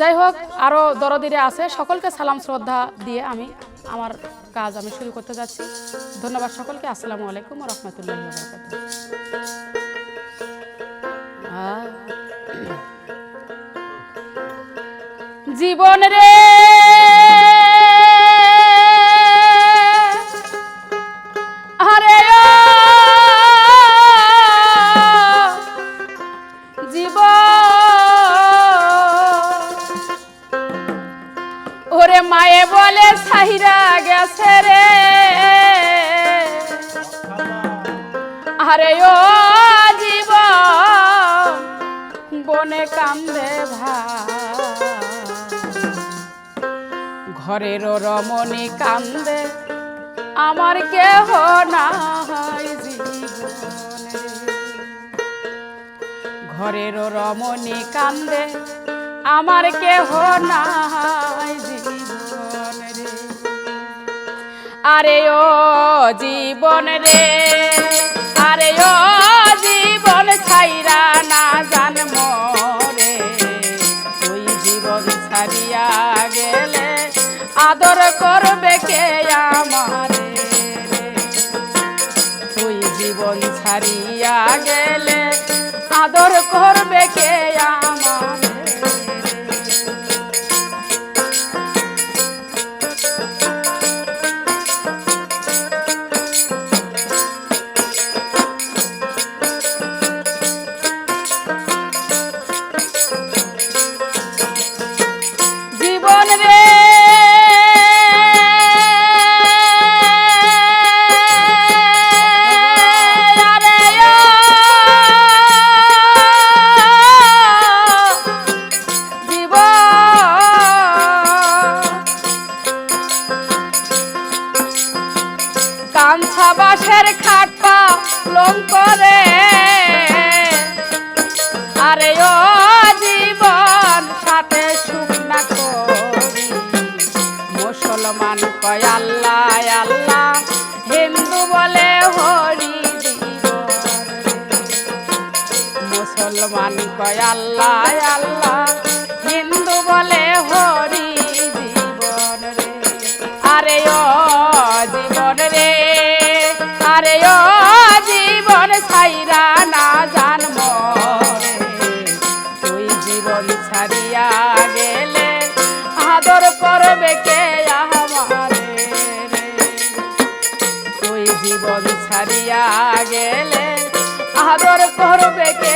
যাই হোক আরও দরদিরে আছে। সকলকে সালাম, শ্রদ্ধা দিয়ে আমি আমার কাজ আমি শুরু করতে যাচ্ছি। ধন্যবাদ সকলকে। আসসালামু আলাইকুম রহমতুল্লাহ জীবন রে! জীবন মায়ে বলে, সাহিরা গেছে রে। আরে ও জীবন, বনে ভাই। ঘরের রমণী কান্দে, আমার কেহ জীবনে। ঘরের রমণী কান্দে, আমার কেহ নাই জীবন। রে আরে ও জীবন রে, আরে ও জীবন ছাইরা না জান মরে তুই জীবন ছাড়িয়া গেলে আদর করবে কে আমারে? তুই জীবন ছাড়িয়া গেলে আদর করবে মুসলমান কয় আল্লাহ আল্লাহ। হিন্দু বলে হরি জীবন রে। আরে ও জীবন রে, আরে ও জীবন ছাইরা না জান মরে। তুই জীবন ছাড়িয়া গেলে আদর করবে কে তুই জীবন ছাড়িয়া গেলে আদর করবে কে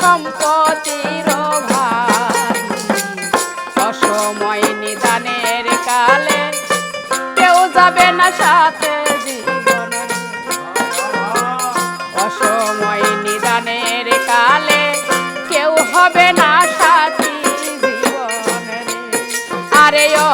সম্পত্তির ভারী অসময় নিদানের কালে কেউ যাবে না সাথে জীবনে অসময় নিদানের কালে কেউ হবে না সাথী জীবনে আরে ও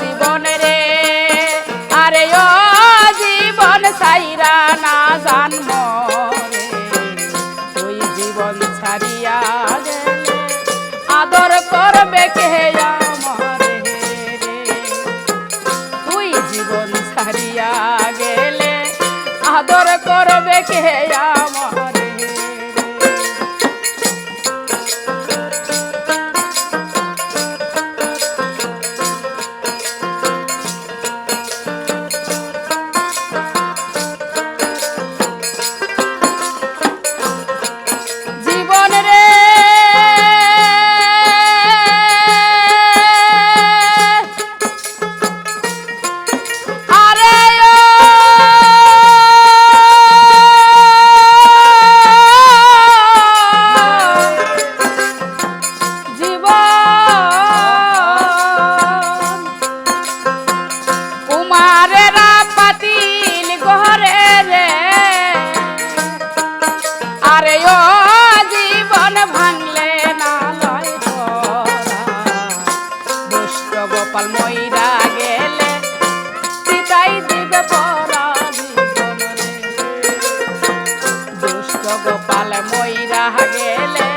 জীবন রে, আরে ও জীবন সাইরা না জানম করবে আরে জীবন ভাঙলে না লয় দুষ্ট গোপাল ময়রা গেলে সীতাই দিবে পরা দুষ্ট গোপাল ময়রা গেলে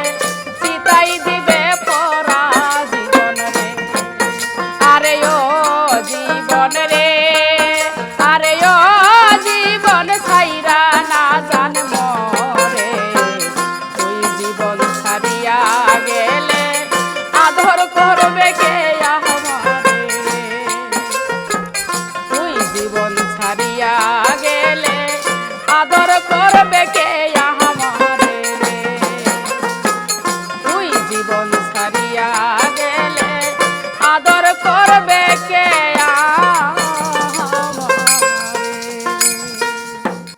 আদর করবে কে